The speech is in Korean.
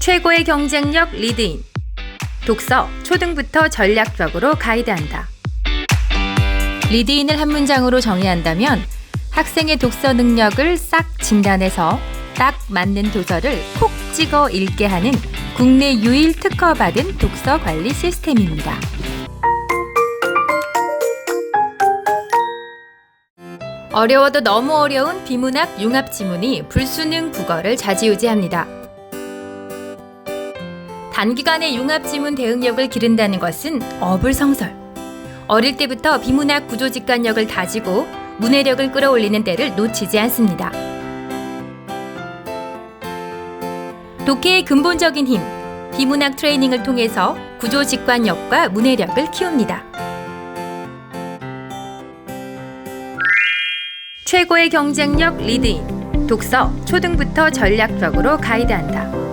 최고의 경쟁력 리드인. 독서 초등부터 전략적으로 가이드한다. 리드인을 한 문장으로 정의한다면 학생의 독서 능력을 싹 진단해서 딱 맞는 도서를 콕 찍어 읽게 하는 국내 유일 특허받은 독서 관리 시스템입니다. 어려워도 너무 어려운 비문학 융합 지문이 불수능 국어를 좌지우지합니다. 단기간에 융합 지문 대응력을 기른다는 것은 어불성설. 어릴 때부터 비문학 구조 직관력을 다지고 문해력을 끌어올리는 때를 놓치지 않습니다. 독해의 근본적인 힘, 비문학 트레이닝을 통해서 구조 직관력과 문해력을 키웁니다. 최고의 경쟁력 리드인. 독서 초등부터 전략적으로 가이드한다.